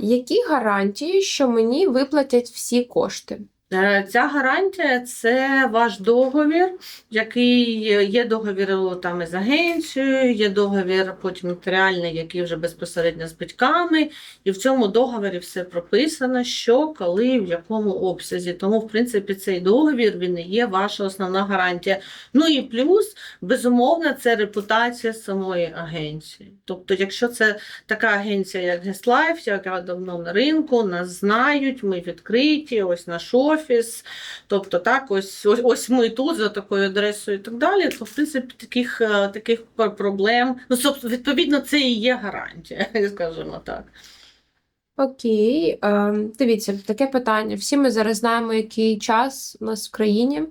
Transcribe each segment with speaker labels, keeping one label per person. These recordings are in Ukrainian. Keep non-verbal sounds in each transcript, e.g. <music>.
Speaker 1: Які гарантії, що мені виплатять всі кошти?
Speaker 2: Е, Ця гарантія це ваш договір, який є договір там із агенцією, є договір потім нотаріальний, який вже безпосередньо з батьками, і в цьому договорі все прописано, що, коли, в якому обсязі. Тому, в принципі, цей договір він і є ваша основна гарантія. Ну і плюс, безумовно, це репутація самої агенції. Тобто, якщо це така агенція, як GuestLife, яка давно на ринку, нас знають, ми відкриті, ось наш офіс. Тобто, так, ось, ось, ось ми тут за такою адресою і так далі. То, в принципі, таких, е, таких проблем. Ну, собственно, відповідно, це і є гарантія, <laughs> скажімо так.
Speaker 1: Окей, е, дивіться, таке питання. Всі ми зараз знаємо, який час у нас в країні.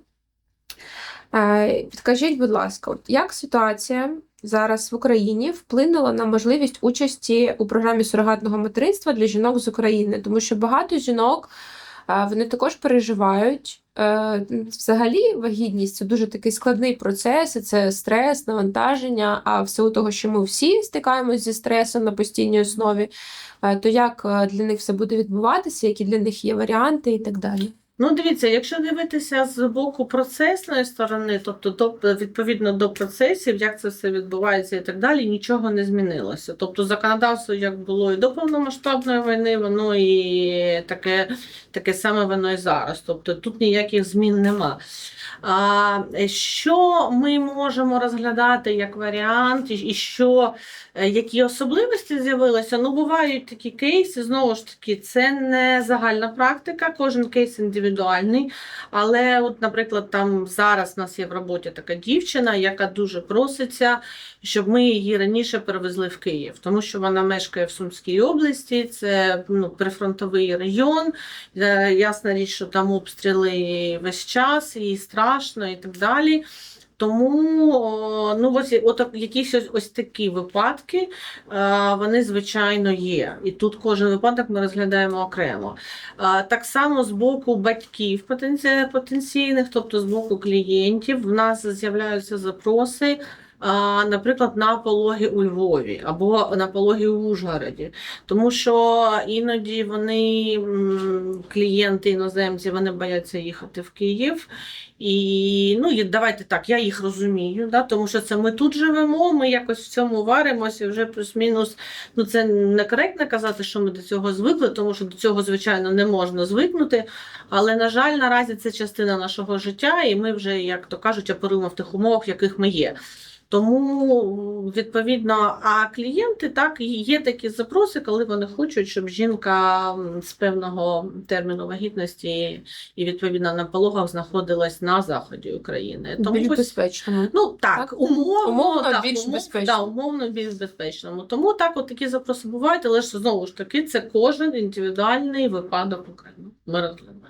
Speaker 1: Е, підкажіть, будь ласка, як ситуація зараз в Україні вплинула на можливість участі у програмі сурогатного материнства для жінок з України? Тому що багато жінок вони також переживають. Е, Взагалі, вагітність це дуже такий складний процес, і це стрес, навантаження. А в силу того, що ми всі стикаємося зі стресом на постійній основі, е, то як е, для них все буде відбуватися, які для них є варіанти і так далі.
Speaker 2: Ну, дивіться, якщо дивитися з боку процесної сторони, тобто до, відповідно до процесів, як це все відбувається і так далі, нічого не змінилося. Тобто законодавство, як було і до повномасштабної війни, воно і таке, таке саме воно і зараз. Тобто тут ніяких змін нема. А, що ми можемо розглядати як варіант, і що, е, які особливості з'явилися? Ну, бувають такі кейси, знову ж таки, це не загальна практика, кожен кейс індивідуальний. Але, от, наприклад, там зараз у нас є в роботі така дівчина, яка дуже проситься, щоб ми її раніше перевезли в Київ, тому що вона мешкає в Сумській області, це ну, прифронтовий район. Е, Ясна річ, що там обстріли весь час, їй страшно, і так далі. Тому ну, ось, от, якісь ось, ось такі випадки, е, вони, звичайно, є. І тут кожен випадок ми розглядаємо окремо. Е, Так само з боку батьків потенці- потенційних, тобто з боку клієнтів, в нас з'являються запроси. Наприклад, на пологи у Львові або на пологи у Ужгороді, тому що іноді вони, клієнти іноземці, вони бояться їхати в Київ. І ну, і давайте так, я їх розумію, да, тому що це ми тут живемо, ми якось в цьому варимося, вже плюс-мінус. Ну, це некоректно казати, що ми до цього звикли, тому що до цього, звичайно, не можна звикнути. Але, на жаль, наразі це частина нашого життя, і ми вже, як то кажуть, оперуємо в тих умовах, в яких ми є. Тому, відповідно, а клієнти так і є такі запроси, коли вони хочуть, щоб жінка з певного терміну вагітності і відповідно на пологах знаходилась на заході України. Тому
Speaker 1: Більш безпечному.
Speaker 2: Ну так,
Speaker 1: Так?
Speaker 2: умовно,
Speaker 1: Умовно
Speaker 2: так,
Speaker 1: більш
Speaker 2: умов-
Speaker 1: безпечно.
Speaker 2: Да, умовно більш безпечному. Тому так, от такі запроси бувають, але ж знову ж таки, це кожен індивідуальний випадок окремо. Ми розглядаємо.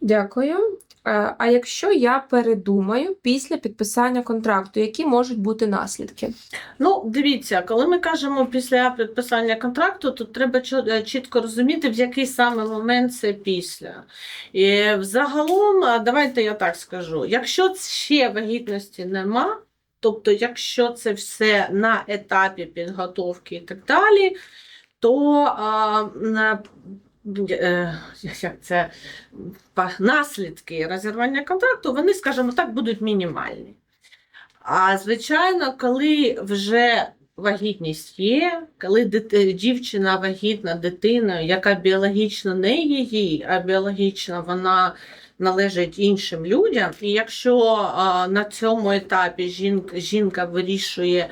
Speaker 1: Дякую. Е, А якщо я передумаю після підписання контракту, які можуть бути наслідки?
Speaker 2: Ну, дивіться, коли ми кажемо після підписання контракту, то треба е, чітко розуміти, в який саме момент це після. І взагалом, давайте я так скажу: якщо ще вагітності нема, тобто, якщо це все на етапі підготовки і так далі, то а, як це, наслідки розірвання контракту, вони, скажімо так, будуть мінімальні. А звичайно, коли вже вагітність є, коли дити- дівчина вагітна дитиною, яка біологічно не її, а біологічно вона належить іншим людям, і якщо на цьому етапі жінка, жінка вирішує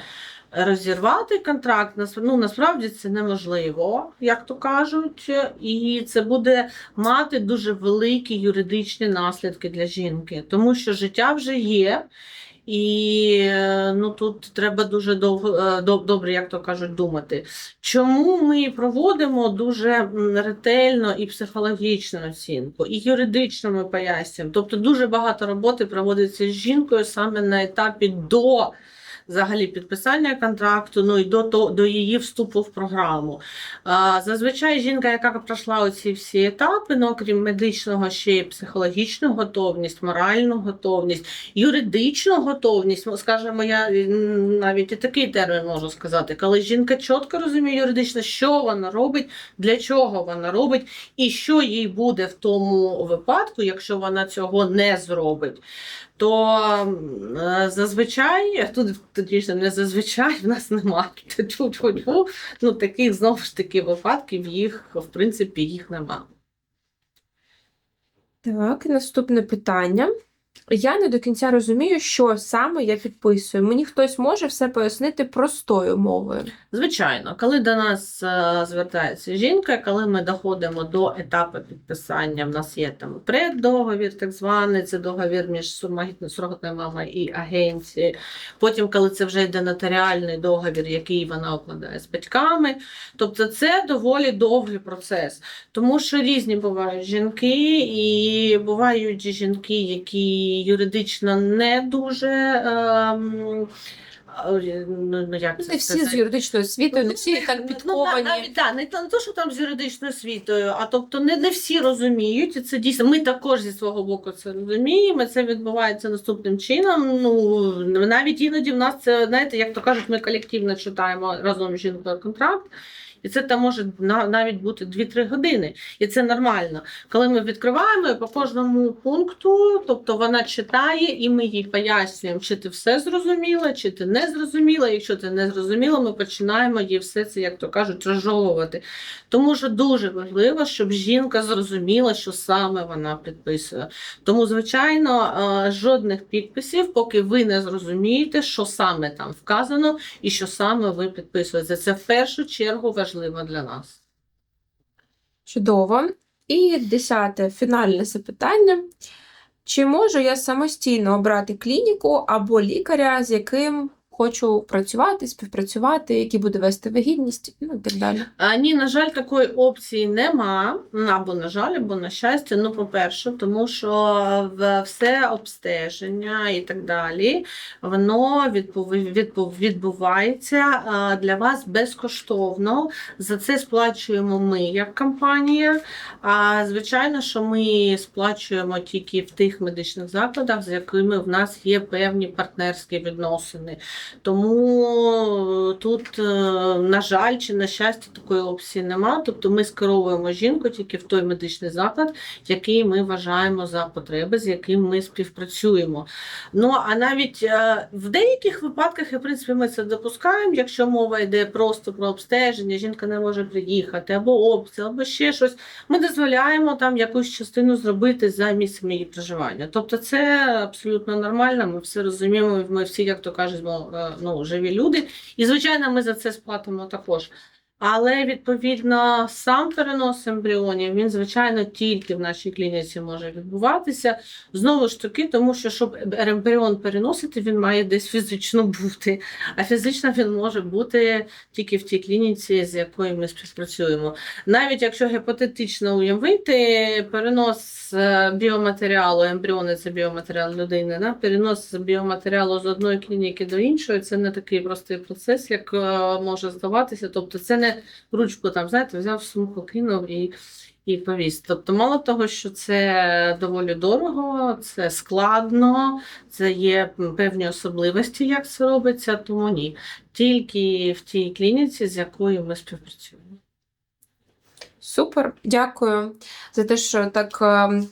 Speaker 2: розірвати контракт, ну, насправді це неможливо, як то кажуть, і це буде мати дуже великі юридичні наслідки для жінки, тому що життя вже є. І ну, тут треба дуже довго, е, добре, як то кажуть, думати. Чому ми проводимо дуже ретельно і психологічну оцінку, і юридично ми пояснюємо. Тобто дуже багато роботи проводиться з жінкою саме на етапі до взагалі підписання контракту, ну і до, до, до її вступу в програму. А, зазвичай жінка, яка пройшла оці всі етапи, ну окрім медичного, ще й психологічну готовність, моральну готовність, юридичну готовність. Ну, Скажімо, я навіть і такий термін можу сказати, коли жінка чітко розуміє юридично, що вона робить, для чого вона робить, і що їй буде в тому випадку, якщо вона цього не зробить. То е, зазвичай, тут точніше, не зазвичай, в нас немає ну таких знову ж таки випадків їх, в принципі, їх немає.
Speaker 1: Так, наступне питання. Я не до кінця розумію, що саме я підписую. Мені хтось може все пояснити простою мовою.
Speaker 2: Звичайно, коли до нас е, звертається жінка, коли ми доходимо до етапу підписання, в нас є там преддоговір, так званий, це договір між сурогатною і агенцією. Потім, коли це вже йде нотаріальний договір, який вона укладає з батьками. Тобто це доволі довгий процес, тому що різні бувають жінки, і бувають жінки, які юридично не дуже. е, ну, ну, як це
Speaker 1: Не всі
Speaker 2: сказати?
Speaker 1: з юридичною освітою, не всі
Speaker 2: Ну,
Speaker 1: так
Speaker 2: Ну, навіть, да, не, то, що там з юридичною освітою, а тобто не, не всі розуміють, і це дійсно. Ми також зі свого боку це розуміємо. Це відбувається наступним чином. Ну навіть іноді в нас це, знаєте, як то кажуть, ми колективно читаємо разом з жінкою контракт. І це там може навіть бути 2-3 години. І це нормально. Коли ми відкриваємо по кожному пункту, тобто вона читає, і ми їй пояснюємо, чи ти все зрозуміла, чи ти не зрозуміла. Якщо ти не зрозуміла, ми починаємо їй все це, як то кажуть, розжовувати. Тому що дуже важливо, щоб жінка зрозуміла, що саме вона підписує. Тому, звичайно, е, жодних підписів, поки ви не зрозумієте, що саме там вказано і що саме ви підписуєте. Це в першу чергу важливо для нас.
Speaker 1: Чудово. І десяте фінальне запитання. Чи можу я самостійно обрати клініку або лікаря, з яким хочу працювати, співпрацювати, який буде вести вагітність, ну і так далі.
Speaker 2: А, ні, на жаль, такої опції нема. Або на жаль, або на щастя. Ну, по-перше, тому що все обстеження і так далі, воно відбув- відбув- відбувається для вас безкоштовно. За це сплачуємо ми як компанія. А звичайно, що ми сплачуємо тільки в тих медичних закладах, з якими в нас є певні партнерські відносини. Тому тут, е, на жаль, чи на щастя, такої опції нема. Тобто ми скеровуємо жінку тільки в той медичний заклад, який ми вважаємо за потреби, з яким ми співпрацюємо. Ну а навіть е, в деяких випадках, і, в принципі, ми це допускаємо, якщо мова йде просто про обстеження, жінка не може приїхати, або опція, або ще щось. Ми дозволяємо там якусь частину зробити за місцем її проживання. Тобто, це абсолютно нормально. Ми все розуміємо. Ми всі, як то кажуть, е, ну, живі люди. І, звичайно, ми за це сплатимо також. Але відповідно сам перенос ембріонів він, звичайно, тільки в нашій клініці може відбуватися. Знову ж таки, тому що щоб ембріон переносити, він має десь фізично бути. А фізично він може бути тільки в тій клініці, з якою ми співпрацюємо. Навіть якщо гіпотетично уявити, перенос е, біоматеріалу, ембріони це біоматеріал людини, да? перенос біоматеріалу з одної клініки до іншої, це не такий простий процес, як е, може здаватися. Тобто, це не ручку там, знаєте, взяв сумку, кинув і. І повіз. Тобто, мало того, що це доволі дорого, це складно, це є певні особливості, як це робиться, тому ні. Тільки в тій клініці, з якою ми співпрацюємо.
Speaker 1: Супер, дякую за те, що так е,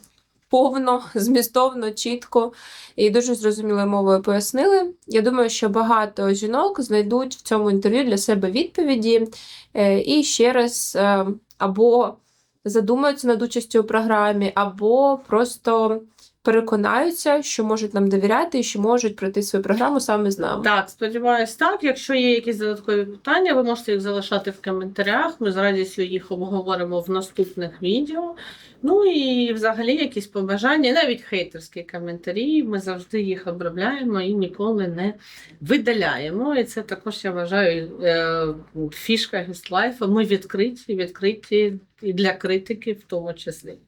Speaker 1: повно, змістовно, чітко і дуже зрозумілою мовою пояснили. Я думаю, що багато жінок знайдуть в цьому інтерв'ю для себе відповіді е, і ще раз е, або задумаються над участю у програмі, або просто переконаються, що можуть нам довіряти і що можуть пройти свою програму саме з нами.
Speaker 2: Так, сподіваюсь, так. Якщо є якісь додаткові питання, ви можете їх залишати в коментарях. Ми з радістю їх обговоримо в наступних відео. Ну і взагалі якісь побажання, навіть хейтерські коментарі. Ми завжди їх обробляємо і ніколи не видаляємо. І це також я вважаю е, фішка гестлайфа. Ми відкриті, відкриті і для критики в тому числі.